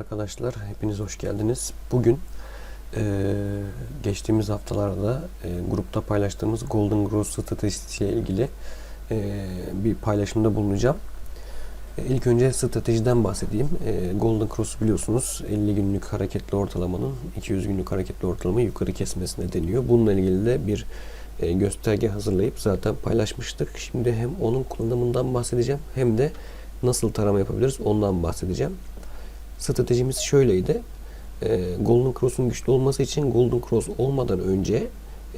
arkadaşlar, hepiniz hoş geldiniz. Bugün eee, geçtiğimiz haftalarda eee, grupta paylaştığımız Golden Gross stratejisiyle ilgili eee, bir paylaşımda bulunacağım. E, İlk önce stratejiden bahsedeyim. E, Golden Cross biliyorsunuz 50 günlük hareketli ortalamanın 200 günlük hareketli ortalamayı yukarı kesmesine deniyor. Bununla ilgili de bir e, gösterge hazırlayıp zaten paylaşmıştık. Şimdi hem onun kullanımından bahsedeceğim hem de nasıl tarama yapabiliriz ondan bahsedeceğim. Stratejimiz şöyleydi. E, Golden Cross'un güçlü olması için Golden Cross olmadan önce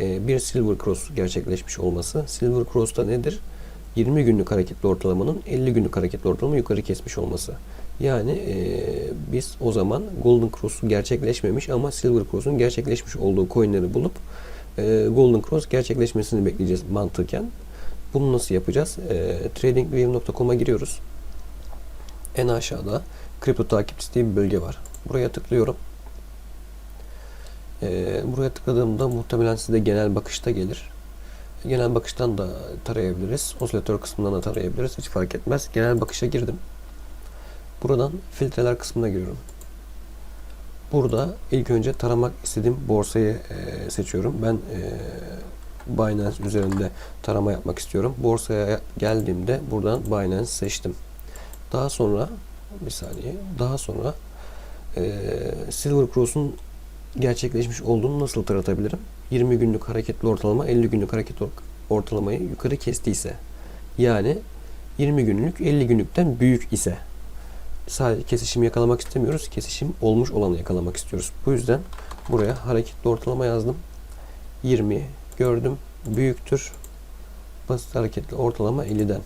e, bir Silver Cross gerçekleşmiş olması. Silver Cross'ta nedir? 20 günlük hareketli ortalamanın 50 günlük hareketli ortalama yukarı kesmiş olması. Yani e, biz o zaman Golden Cross'u gerçekleşmemiş ama Silver Cross'un gerçekleşmiş olduğu coinleri bulup e, Golden Cross gerçekleşmesini bekleyeceğiz mantıken. Bunu nasıl yapacağız? E, TradingView.com'a giriyoruz. En aşağıda kripto takipçisi diye bir bölge var. Buraya tıklıyorum. E, buraya tıkladığımda muhtemelen size genel bakışta gelir. Genel bakıştan da tarayabiliriz. Osilatör kısmından da tarayabiliriz. Hiç fark etmez. Genel bakışa girdim. Buradan filtreler kısmına giriyorum. Burada ilk önce taramak istediğim borsayı e, seçiyorum. Ben e, Binance üzerinde tarama yapmak istiyorum. Borsaya geldiğimde buradan Binance seçtim. Daha sonra bir saniye. Daha sonra e, Silver Cross'un gerçekleşmiş olduğunu nasıl taratabilirim? 20 günlük hareketli ortalama 50 günlük hareket or- ortalamayı yukarı kestiyse yani 20 günlük 50 günlükten büyük ise sadece kesişimi yakalamak istemiyoruz. Kesişim olmuş olanı yakalamak istiyoruz. Bu yüzden buraya hareketli ortalama yazdım. 20 gördüm. Büyüktür. Basit hareketli ortalama 50'den.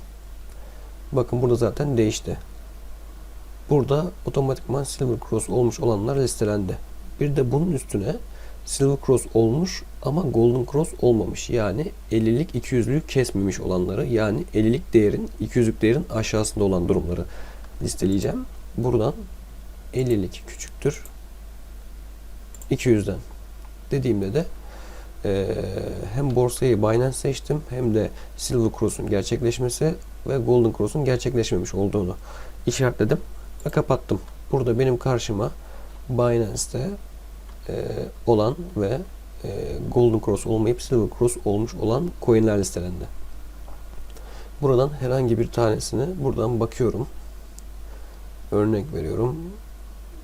Bakın burada zaten değişti. Burada otomatikman Silver Cross olmuş olanlar listelendi. Bir de bunun üstüne Silver Cross olmuş ama Golden Cross olmamış. Yani 50'lik 200'lük kesmemiş olanları yani 50'lik değerin 200'lük değerin aşağısında olan durumları listeleyeceğim. Buradan 50'lik küçüktür 200'den dediğimde de eee, hem borsayı Binance seçtim hem de Silver Cross'un gerçekleşmesi ve Golden Cross'un gerçekleşmemiş olduğunu işaretledim ve kapattım. Burada benim karşıma Binance'te e, olan ve e, Golden Cross olmayıp Silver Cross olmuş olan coinler listelendi. Buradan herhangi bir tanesini buradan bakıyorum. Örnek veriyorum.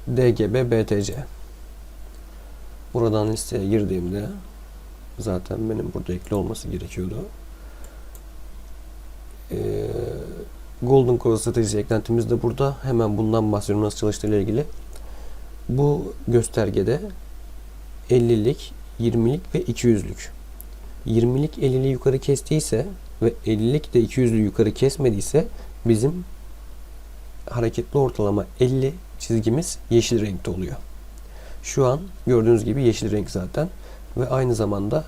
DGB BTC. Buradan listeye girdiğimde zaten benim burada ekli olması gerekiyordu. Golden Cross stratejisi eklentimiz de burada. Hemen bundan bahsediyorum nasıl çalıştığıyla ilgili. Bu göstergede 50'lik, 20'lik ve 200'lük. 20'lik 50'li yukarı kestiyse ve 50'lik de 200'lü yukarı kesmediyse bizim hareketli ortalama 50 çizgimiz yeşil renkte oluyor. Şu an gördüğünüz gibi yeşil renk zaten ve aynı zamanda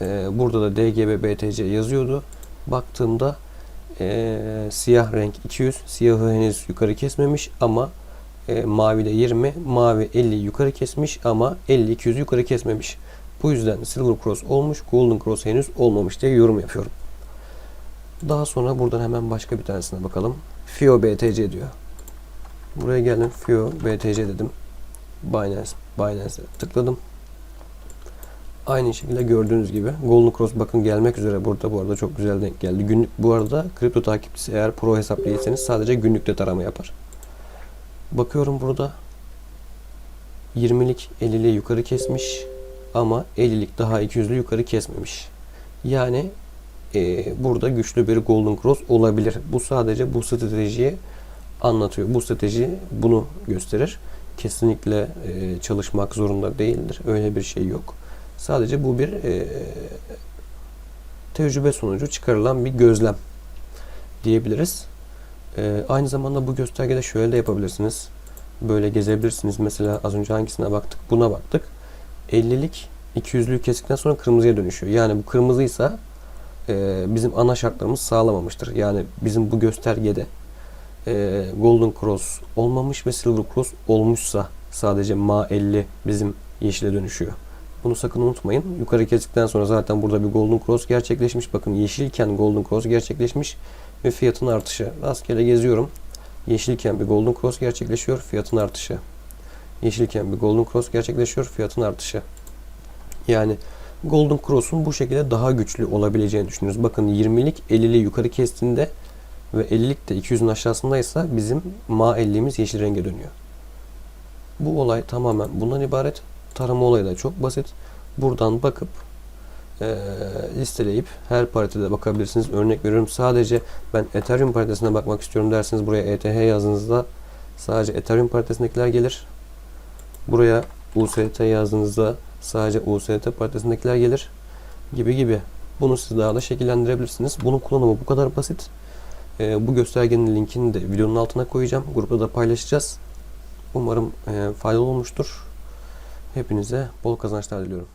e, burada da DGB BTC yazıyordu. Baktığımda e, siyah renk 200, siyahı henüz yukarı kesmemiş ama e, mavi de 20, mavi 50 yukarı kesmiş ama 50 200 yukarı kesmemiş. Bu yüzden Silver Cross olmuş, Golden Cross henüz olmamış diye yorum yapıyorum. Daha sonra buradan hemen başka bir tanesine bakalım. FIO BTC diyor. Buraya geldim. FIO BTC dedim. Binance, Binance'e tıkladım. Aynı şekilde gördüğünüz gibi Golden Cross bakın gelmek üzere burada bu arada çok güzel denk geldi. Günlük bu arada kripto takipçisi eğer pro hesap değilseniz sadece günlükte tarama yapar. Bakıyorum burada 20'lik 50'li yukarı kesmiş ama 50'lik daha 200'lü yukarı kesmemiş. Yani e, burada güçlü bir Golden Cross olabilir. Bu sadece bu stratejiyi anlatıyor. Bu strateji bunu gösterir. Kesinlikle e, çalışmak zorunda değildir. Öyle bir şey yok. Sadece bu bir e, tecrübe sonucu çıkarılan bir gözlem diyebiliriz. Ee, aynı zamanda bu göstergede şöyle de yapabilirsiniz. Böyle gezebilirsiniz. Mesela az önce hangisine baktık? Buna baktık. 50'lik 200'lüğü kestikten sonra kırmızıya dönüşüyor. Yani bu kırmızıysa e, bizim ana şartlarımız sağlamamıştır. Yani bizim bu göstergede e, Golden Cross olmamış ve Silver Cross olmuşsa sadece Ma 50 bizim yeşile dönüşüyor. Bunu sakın unutmayın. Yukarı kestikten sonra zaten burada bir Golden Cross gerçekleşmiş. Bakın yeşilken Golden Cross gerçekleşmiş ve fiyatın artışı. Rastgele geziyorum. Yeşilken bir Golden Cross gerçekleşiyor. Fiyatın artışı. yeşilken bir Golden Cross gerçekleşiyor. Fiyatın artışı. Yani Golden Cross'un bu şekilde daha güçlü olabileceğini düşünüyoruz. Bakın 20'lik 50'li yukarı kestiğinde ve 50'lik de 200'ün aşağısındaysa bizim ma 50'miz yeşil renge dönüyor. Bu olay tamamen bundan ibaret. Tarama olayı da çok basit. Buradan bakıp eee, listeleyip her paritede bakabilirsiniz. Örnek veriyorum sadece ben Ethereum paritesine bakmak istiyorum derseniz buraya ETH yazdığınızda sadece Ethereum paritesindekiler gelir. Buraya UST yazdığınızda sadece UST paritesindekiler gelir gibi gibi. Bunu siz daha da şekillendirebilirsiniz. Bunun kullanımı bu kadar basit. Eee, bu göstergenin linkini de videonun altına koyacağım. Grupta da paylaşacağız. Umarım eee, faydalı olmuştur. Hepinize bol kazançlar diliyorum.